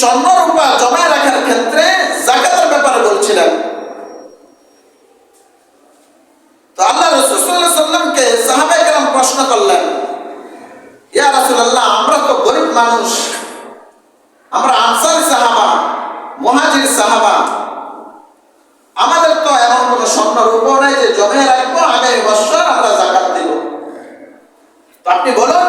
স্বর্ণ রূপা জমায় রাখার ক্ষেত্রে জাকাতের ব্যাপারে বলছিলেন। তো আল্লাহ রসুল সাল্লামকে সাহাবাই কেরাম প্রশ্ন করলেন, ইয়া রাসূলুল্লাহ, আমরা তো গরিব মানুষ। আমরা আনসারি সাহাবা, মহাজির সাহাবা। আমাদের তো এমন কোনো স্বর্ণ রূপ নাই যে জমে রাখব, আগামী বছর আমরা জাকাত দিব। তো আপনি বলুন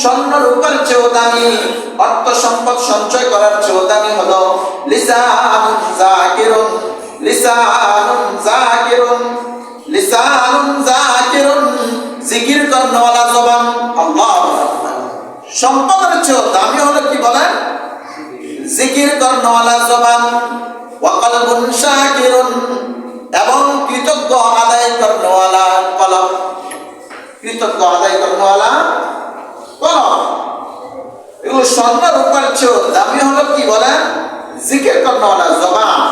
স্বর্ণ রূপার চেয়েও দামি, অর্থ সম্পদ সঞ্চয় করার চেয়েও দামি হলো লিসানুন জাকিরুন লিসানুন জাকিরুন লিসানুন জাকিরুন, জিকির করনেওয়ালা জবান, আল্লাহ সম্পদের চেয়েও দামি হলো কি বলেন? জিকির করনেওয়ালা জবান, ওয়াকালবুন শাকিরুন, এবং কৃতজ্ঞ আদায় করনেওয়ালা কলম কৃতজ্ঞ আদায় এগুলো স্বর্ণ রূপার চেয়েও দামি হলো কি বলেন? জিকের কর্ণ জবান।